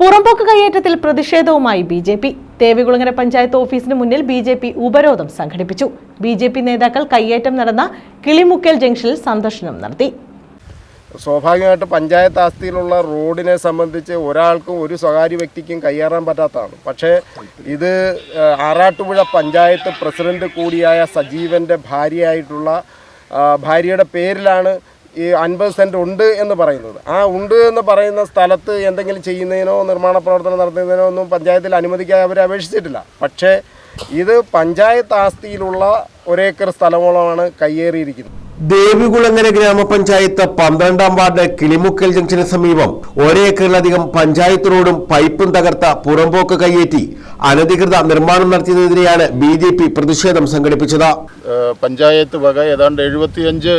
പുറമ്പോക്ക് കയ്യേറ്റത്തിൽ പ്രതിഷേധവുമായി B J P. Devikulangara panchayat ഓഫീസിന് മുന്നിൽ ബി ജെ പി ഉപരോധം സംഘടിപ്പിച്ചു. ബി ജെ പി നേതാക്കൾ കയ്യേറ്റം നടന്ന കിളിമുക്കൽ ജംഗ്ഷനിൽ സന്ദർശനം നടത്തി. സ്വാഭാവികമായിട്ട് പഞ്ചായത്ത് ആസ്തിയിലുള്ള റോഡിനെ സംബന്ധിച്ച് ഒരാൾക്കും ഒരു സ്വകാര്യ വ്യക്തിക്കും കയ്യേറാൻ പറ്റാത്തതാണ്. പക്ഷേ ഇത് ആറാട്ടുപുഴ പഞ്ചായത്ത് പ്രസിഡന്റ് കൂടിയായ സജീവന്റെ ഭാര്യയായിട്ടുള്ള ഭാര്യയുടെ പേരിലാണ് ഈ അൻപത് സെന്റ് ഉണ്ട് എന്ന് പറയുന്നത്. ആ ഉണ്ട് എന്ന് പറയുന്ന സ്ഥലത്ത് എന്തെങ്കിലും ചെയ്യുന്നതിനോ നിർമ്മാണ പ്രവർത്തനം നടത്തുന്നതിനോ ഒന്നും പഞ്ചായത്തിൽ അനുമതിക്കാൻ അവർ അപേക്ഷിച്ചിട്ടില്ല. പക്ഷേ ഇത് പഞ്ചായത്ത് ആസ്തിയിലുള്ള ഒരേക്കർ സ്ഥലമോളമാണ് കയ്യേറിയിരിക്കുന്നത്. ദേവികുളങ്ങര ഗ്രാമപഞ്ചായത്ത് പന്ത്രണ്ടാം വാർഡ് കിളിമുക്കൽ ജംഗ്ഷന് സമീപം ഒരേക്കറിലധികം പഞ്ചായത്ത് റോഡും പൈപ്പും തകർത്ത പുറമ്പോക്ക് കയ്യേറ്റി അനധികൃത നിർമ്മാണം നടത്തിയതിനെതിരെയാണ് ബി ജെ പി പ്രതിഷേധം സംഘടിപ്പിച്ചത്. പഞ്ചായത്ത് വക ഏതാണ്ട് എഴുപത്തിയഞ്ച്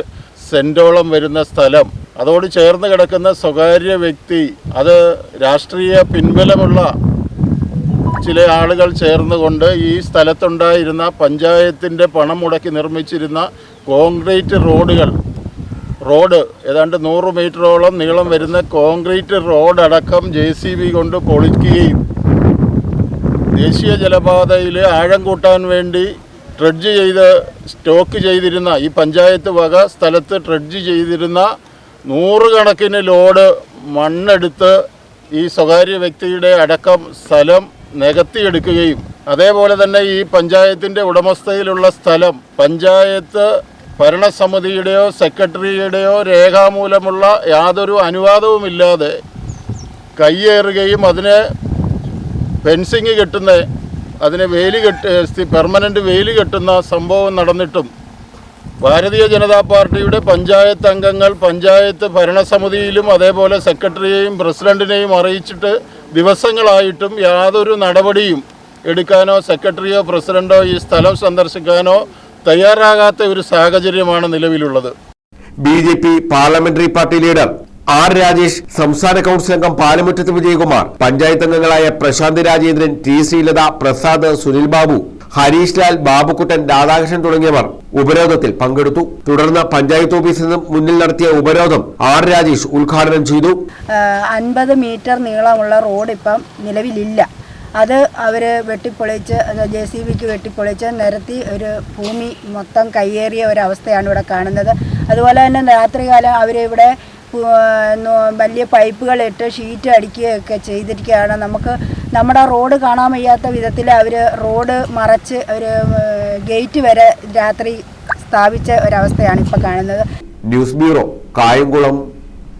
സെന്റോളം വരുന്ന സ്ഥലം. അതോട് ചേർന്ന് കിടക്കുന്ന സ്വകാര്യ വ്യക്തി അത് രാഷ്ട്രീയ പിൻബലമുള്ള ചില ആളുകൾ ചേർന്നുകൊണ്ട് ഈ സ്ഥലത്തുണ്ടായിരുന്ന പഞ്ചായത്തിന്റെ പണം മുടക്കി നിർമ്മിച്ചിരുന്ന കോൺക്രീറ്റ് റോഡുകൾ റോഡ് ഏതാണ്ട് നൂറ് മീറ്ററോളം നീളം വരുന്ന കോൺക്രീറ്റ് റോഡടക്കം ജെ സി ബി കൊണ്ട് പൊളിക്കുകയും ദേശീയ ജലപാതയിൽ ആഴം കൂട്ടാൻ വേണ്ടി ട്രെഡ്ജ് ചെയ്ത് സ്റ്റോക്ക് ചെയ്തിരുന്ന ഈ പഞ്ചായത്ത് വക സ്ഥലത്ത് ട്രെഡ്ജ് ചെയ്തിരുന്ന നൂറുകണക്കിന് ലോഡ് മണ്ണെടുത്ത് ഈ സ്വകാര്യ വ്യക്തിയുടെ അടക്കം സ്ഥലം നികത്തിയെടുക്കുകയും അതേപോലെ തന്നെ ഈ പഞ്ചായത്തിന്റെ ഉടമസ്ഥയിലുള്ള സ്ഥലം പഞ്ചായത്ത് ഭരണസമിതിയുടെയോ സെക്രട്ടറിയുടെയോ രേഖാമൂലമുള്ള യാതൊരു അനുവാദവുമില്ലാതെ കയ്യേറുകയും അതിന് ഫെൻസിങ് കെട്ടുന്ന അതിന് വെയിൽ കെട്ട് പെർമനന്റ് വെയിൽ കെട്ടുന്ന സംഭവം നടന്നിട്ടും ഭാരതീയ ജനതാ പാർട്ടിയുടെ പഞ്ചായത്ത് അംഗങ്ങൾ പഞ്ചായത്ത് ഭരണസമിതിയിലും അതേപോലെ സെക്രട്ടറിയെയും പ്രസിഡന്റിനെയും അറിയിച്ചിട്ട് ദിവസങ്ങളായിട്ടും യാതൊരു നടപടിയും എടുക്കാനോ സെക്രട്ടറിയോ പ്രസിഡന്റോ ഈ സ്ഥലം സന്ദർശിക്കാനോ തയ്യാറാകാത്ത ഒരു സാഹചര്യമാണ് നിലവിലുള്ളത്. B parliamentary party leader R Rajesh സംസ്ഥാന കൌൺസിൽ അംഗം പാലമുറ്റത്ത് വിജയകുമാർ പഞ്ചായത്ത് അംഗങ്ങളായ പ്രശാന്ത് രാജേന്ദ്രൻ ടി ശ്രീലത പ്രസാദ് സുനിൽ ബാബു ഹരീഷ് ലാൽ ബാബുക്കുട്ടൻ രാധാകൃഷ്ണൻ തുടങ്ങിയവർ ഉപരോധത്തിൽ പങ്കെടുത്തു. തുടർന്ന് പഞ്ചായത്ത് ഓഫീസിൽ നിന്നും മുന്നിൽ നടത്തിയ ഉപരോധം ആർ രാജേഷ് ഉദ്ഘാടനം ചെയ്തു. അൻപത് മീറ്റർ നീളമുള്ള റോഡ് ഇപ്പം നിലവിലില്ല. അത് അവർ വെട്ടിപ്പൊളിച്ച് ജെ സി ബിക്ക് വെട്ടിപ്പൊളിച്ച് നിരത്തി ഒരു ഭൂമി മൊത്തം കയ്യേറിയ ഒരവസ്ഥയാണ് ഇവിടെ കാണുന്നത്. അതുപോലെ തന്നെ രാത്രികാലം അവരിവിടെ വലിയ പൈപ്പുകളിട്ട് ഷീറ്റ് അടിക്കുകയൊക്കെ ചെയ്തിരിക്കുകയാണ്. നമുക്ക് നമ്മുടെ റോഡ് കാണാൻ വയ്യാത്ത വിധത്തിൽ അവർ റോഡ് മറച്ച് ഒരു ഗേറ്റ് വരെ രാത്രി സ്ഥാപിച്ച ഒരവസ്ഥയാണ് ഇപ്പോൾ കാണുന്നത്. News bureau Kayamkulam